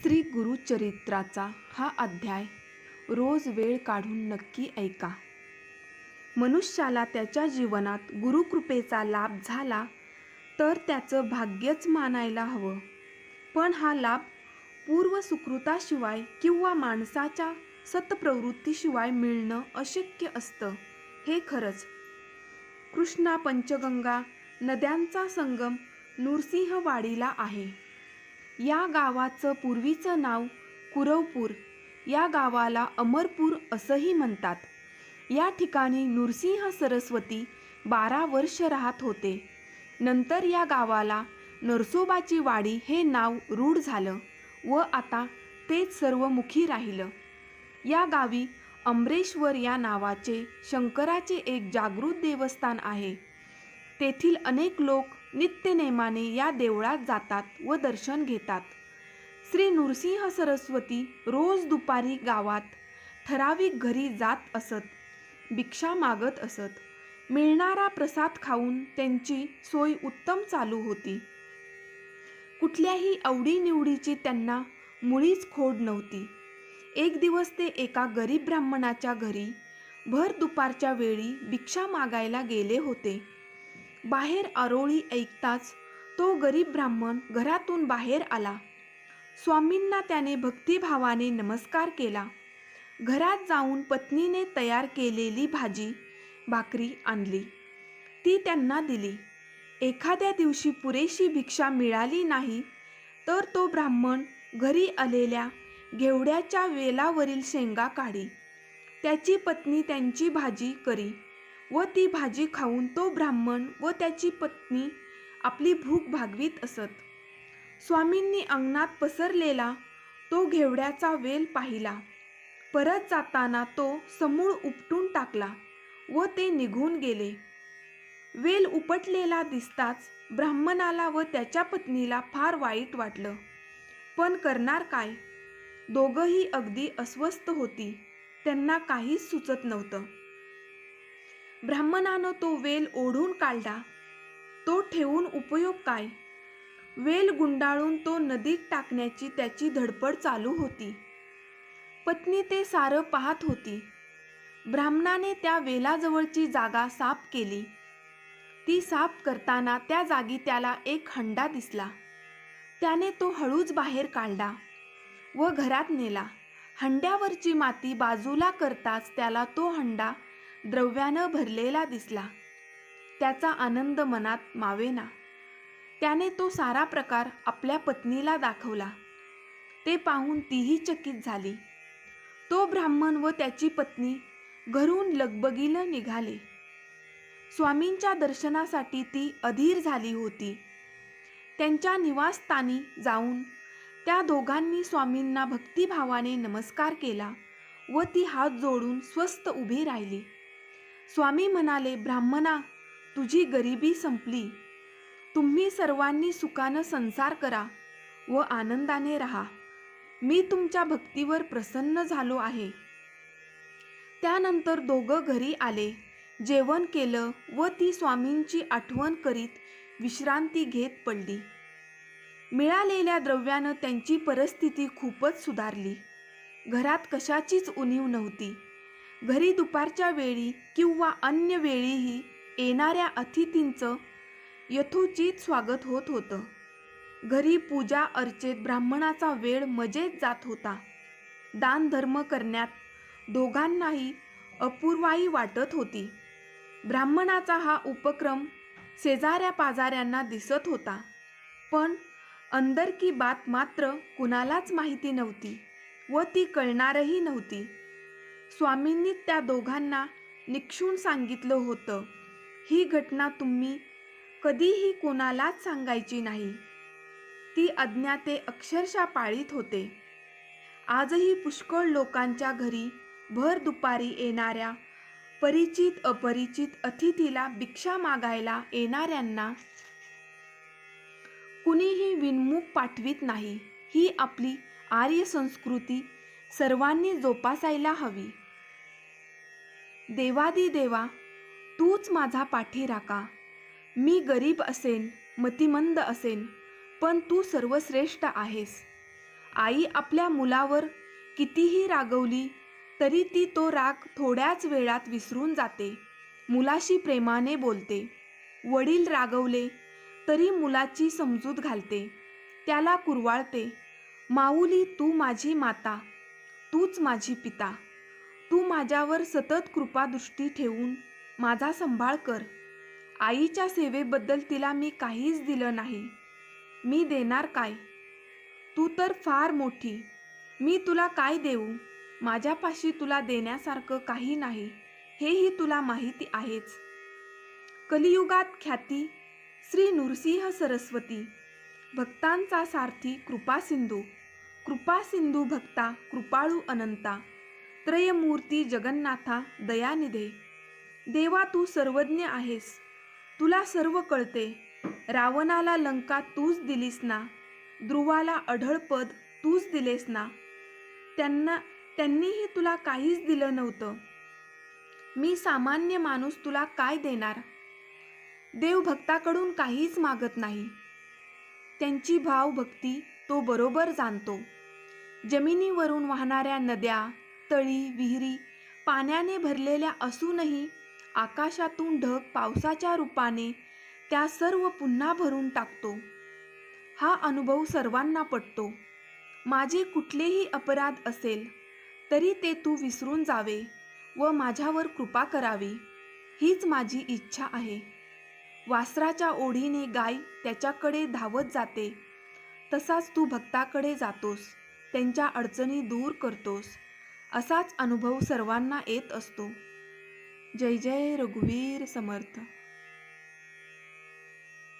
श्री गुरुचरित्राचा हा अध्याय. रोज वेळ काढून नक्की ऐका. मनुष्याला त्याच्या जीवनात गुरुकृपेचा लाभ झाला तर त्याचं भाग्यच मानायला हवं. पण हा लाभ पूर्व सुकृताशिवाय किंवा माणसाच्या सतप्रवृत्तीशिवाय मिळणं अशक्य असतं हे खरंच. कृष्णा पंचगंगा नद्यांचा संगम नृसिंहवाडीला आहे. या गावाचं पूर्वीचं नाव कुरवपूर. या गावाला अमरपूर असंही म्हणतात. या ठिकाणी नृसिंह सरस्वती बारा वर्ष राहत होते. नंतर या गावाला नरसोबाची वाडी हे नाव रूढ झालं व आता तेच सर्वमुखी राहिलं. या गावी अमरेश्वर या नावाचे शंकराचे एक जागृत देवस्थान आहे. तेथील अनेक लोक नित्यनेमाने या देवळात जातात व दर्शन घेतात. श्री नृसिंह सरस्वती रोज दुपारी गावात ठराविक घरी जात असत भिक्षा मागत असत. मिळणारा प्रसाद खाऊन त्यांची सोय उत्तम चालू होती. कुठल्याही आवडीनिवडीची त्यांना मुळीच खोड नव्हती. एक दिवस ते एका गरीब ब्राह्मणाच्या घरी भर दुपारच्या वेळी भिक्षा मागायला गेले होते. बाहेर आरोळी ऐकताच तो गरीब ब्राह्मण घरातून बाहेर आला. स्वामींना त्याने भक्तिभावाने नमस्कार केला. घरात जाऊन पत्नीने तयार केलेली भाजी भाकरी आणली. ती त्यांना दिली. एखाद्या दिवशी पुरेशी भिक्षा मिळाली नाही तर तो ब्राह्मण घरी आलेल्या घेवड्याच्या वेलावरील शेंगा काढी. त्याची पत्नी त्यांची भाजी करी. व ती भाजी खाऊन तो ब्राह्मण व त्याची पत्नी आपली भूक भागवीत असत. स्वामींनी अंगणात पसरलेला तो घेवड्याचा वेल पाहिला. परत जाताना तो समूळ उपटून टाकला व ते निघून गेले. वेल उपटलेला दिसताच ब्राह्मणाला व त्याच्या पत्नीला फार वाईट वाटलं. पण करणार काय? दोघंही अगदी अस्वस्थ होती. त्यांना काहीच सुचत नव्हतं. ब्राह्मणानं तो वेल ओढून काढला. तो ठेवून उपयोग काय? वेल गुंडाळून तो नदीत टाकण्याची त्याची धडपड चालू होती. पत्नी ते सारं पाहत होती. ब्राह्मणाने त्या वेलाजवळची जागा साफ केली. ती साफ करताना त्या जागी त्याला एक हंडा दिसला. त्याने तो हळूच बाहेर काढला व घरात नेला. हंड्यावरची माती बाजूला करताच त्याला तो हंडा द्रव्यानं भरलेला दिसला. त्याचा आनंद मनात मावेना. त्याने तो सारा प्रकार आपल्या पत्नीला दाखवला. ते पाहून तीही चकित झाली. तो ब्राह्मण व त्याची पत्नी घरून लगबगीनं निघाले. स्वामींच्या दर्शनासाठी ती अधीर झाली होती. त्यांच्या निवासस्थानी जाऊन त्या दोघांनी स्वामींना भक्तिभावाने नमस्कार केला व ती हात जोडून स्वस्त उभी राहिली. स्वामी म्हणाले ब्राह्मणा तुझी गरिबी संपली. तुम्ही सर्वांनी सुखानं संसार करा व आनंदाने राहा. मी तुमच्या भक्तीवर प्रसन्न झालो आहे. त्यानंतर दोघं घरी आले. जेवण केलं व ती स्वामींची आठवण करीत विश्रांती घेत पडली. मिळालेल्या द्रव्यानं त्यांची परिस्थिती खूपच सुधारली. घरात कशाचीच उणीव नव्हती. घरी दुपारच्या वेळी किंवा अन्य वेळीही येणाऱ्या अतिथींचं यथोचित स्वागत होत होतं. घरी पूजा अर्चेत ब्राह्मणाचा वेळ मजेत जात होता. दानधर्म करण्यात दोघांनाही अपूर्वाई वाटत होती. ब्राह्मणाचा हा उपक्रम शेजाऱ्या पाजाऱ्यांना दिसत होता. पण अंदर की बात मात्र कुणालाच माहिती नव्हती व ती कळणारही नव्हती. स्वामींनी त्या दोघांना निक्षून सांगितलं होतं. ही घटना तुम्ही कधीही कोणालाच सांगायची नाही. ती अज्ञाते अक्षरशः पाळीत होते. आजही पुष्कळ लोकांच्या घरी भर दुपारी येणाऱ्या परिचित अपरिचित अतिथीला भिक्षा मागायला येणाऱ्यांना कुणीही विनमुख पाठवित नाही. ही आपली आर्य संस्कृती सर्वांनी जोपासायला हवी. देवादी देवा तूच माझा पाठी राका मी गरीब असेन मतिमंद असेन पण तू सर्वश्रेष्ठ आहेस. आई आपल्या मुलावर कितीही रागवली तरी ती तो राग थोड्याच वेळात विसरून जाते. मुलाशी प्रेमाने बोलते. वडील रागवले तरी मुलाची समजूत घालते. त्याला कुरवाळते माऊली तू माझी माता तूच माझी पिता. तू माझ्यावर सतत कृपादृष्टी ठेवून माझा सांभाळ कर. आईच्या सेवेबद्दल तिला मी काहीच दिलं नाही. मी देणार काय? तू तर फार मोठी. मी तुला काय देऊ? माझ्यापाशी तुला देण्यासारखं काही नाही. हेही तुला माहिती आहेच. कलियुगात ख्याती श्री नृसिंह सरस्वती. भक्तांचा सारथी कृपासिंधू. कृपासिंधू भक्ता कृपाळू अनंता. त्रयमूर्ती जगन्नाथा दयानिधे. देवा तू सर्वज्ञ आहेस. तुला सर्व कळते. रावणाला लंका तूच दिलीस ना? ध्रुवाला अढळपद तूच दिलेस ना? त्यांना त्यांनीही तुला काहीच दिलं नव्हतं. मी सामान्य माणूस तुला काय देणार? देव भक्ताकडून काहीच मागत नाही. त्यांची भावभक्ती तो बरोबर जाणतो. जमिनीवरून वाहणाऱ्या नद्या तळी विहिरी पाण्याने भरलेल्या असूनही आकाशातून ढग पावसाच्या रूपाने त्या सर्व पुन्हा भरून टाकतो. हा अनुभव सर्वांना पटतो. माझे कुठलेही अपराध असेल तरी ते तू विसरून जावे व माझ्यावर कृपा करावी हीच माझी इच्छा आहे. वासराच्या ओढीने गाय त्याच्याकडे धावत जाते. तसाच तू भक्ताकडे जातोस त्यांच्या अडचणी दूर करतोस. असाच अनुभव सर्वांना येत असतो. जय जय रघुवीर समर्थ.